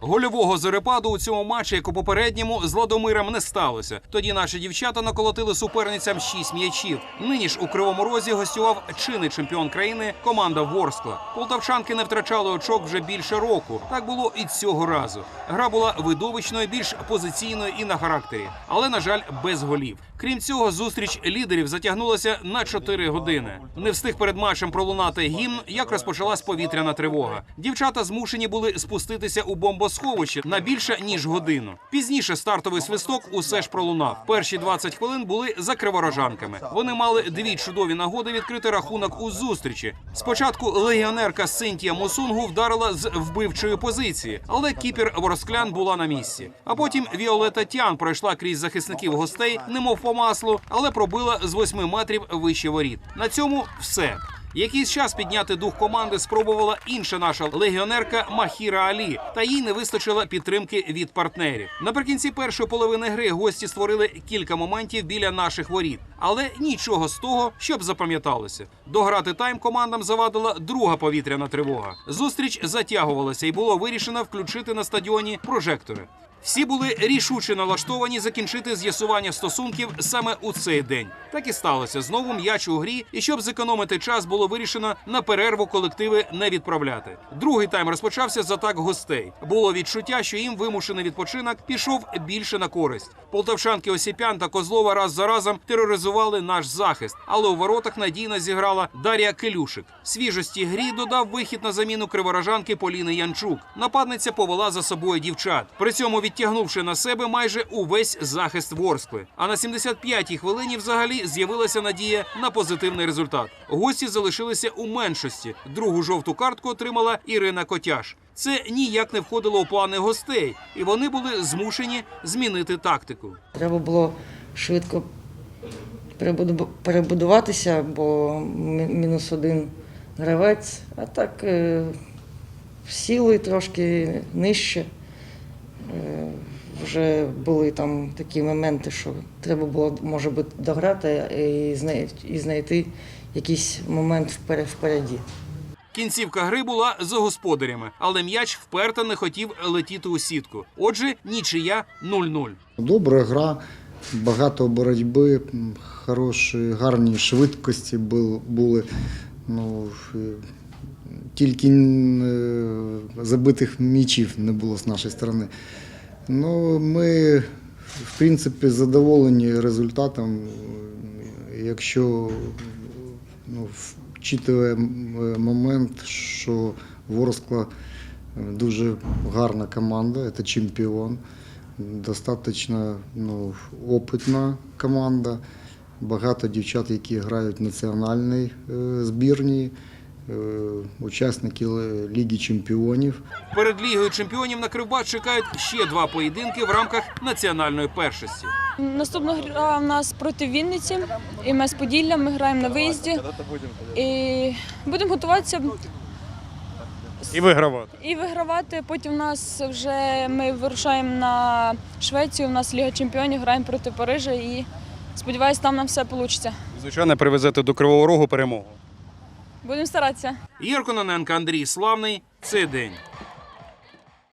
Гольового зарепаду у цьому матчі, як у попередньому, з Ладомиром не сталося. Тоді наші дівчата наколотили суперницям 6 м'ячів. Нині ж у кривому розі гостював чинний чемпіон країни команда Ворскла. Полтавчанки не втрачали очок вже більше року. Так було і цього разу. Гра була видовищною, більш позиційною і на характері, але на жаль, без голів. Крім цього, зустріч лідерів затягнулася на 4 години. Не встиг перед матчем пролунати гімн, як розпочалась повітряна тривога. Дівчата змушені були спуститися у бомбосховище на більше ніж годину. Пізніше стартовий свисток усе ж пролунав. Перші 20 хвилин були за криворожанками. Вони мали дві чудові нагоди відкрити рахунок у зустрічі. Спочатку легіонерка Синтія Мусунгу вдарила з вбивчої позиції, але кіпер Ворсклян була на місці. А потім Віолета Тян пройшла крізь захисників гостей, немов по маслу, але пробила з 8 метрів вище воріт. На цьому все. Якийсь час підняти дух команди спробувала інша наша легіонерка Махіра Алі, та їй не вистачило підтримки від партнерів. Наприкінці першої половини гри гості створили кілька моментів біля наших воріт, але нічого з того, щоб запам'яталося. Дограти тайм командам завадила друга повітряна тривога. Зустріч затягувалася і було вирішено включити на стадіоні прожектори. Всі були рішуче налаштовані закінчити з'ясування стосунків саме у цей день. Так і сталося. Знову м'яч у грі, і щоб зекономити час, було вирішено на перерву колективи не відправляти. Другий тайм розпочався з атак гостей. Було відчуття, що їм вимушений відпочинок пішов більше на користь. Полтавчанки Осіпян та Козлова раз за разом тероризували наш захист, але у воротах надійно зіграла Дар'я Келюшик. Свіжості грі додав вихід на заміну криворожанки Поліни Янчук. Нападниця повела за собою дівчат, при цьому відтягнувши на себе майже увесь захист Ворскли. А на 75-й хвилині взагалі з'явилася надія на позитивний результат. Гості залишилися у меншості. Другу жовту картку отримала Ірина Котяш. Це ніяк не входило у плани гостей, і вони були змушені змінити тактику. Треба було швидко перебуду- перебудуватися, бо мінус один гравець, а так е, сіли трошки нижче. Вже були там такі моменти, що треба було, може бути, дограти і знай- і знайти якийсь момент впереді. Кінцівка гри була за господарями, але м'яч вперто не хотів летіти у сітку. Отже, нічия 0-0. Добра гра, багато боротьби, хороші, гарні швидкості були. Ну, тільки е, забитих м'ячів не було з нашої сторони. Ну, ми, в принципі, задоволені результатом. Якщо ну, вчитує момент, що Ворскла е, дуже гарна команда, це чемпіон. Достатньо ну, опитна команда. Багато дівчат, які грають в національній е, е, учасники Ліги Чемпіонів. Перед лігою чемпіонів на Кривбас чекають ще два поєдинки в рамках національної першості. Наступна гра в нас проти Вінниці, і ми з Поділля, ми граємо на виїзді. І будемо готуватися І вигравати. і вигравати. Потім у нас вже ми вирушаємо на Швецію. У нас Ліга Чемпіонів, граємо проти Парижа і сподіваюся, там нам все вийде. Звичайно, привезете до Кривого Рогу перемогу. Будемо старатися. Ігор Кононенко, Андрій Славний. Цей день.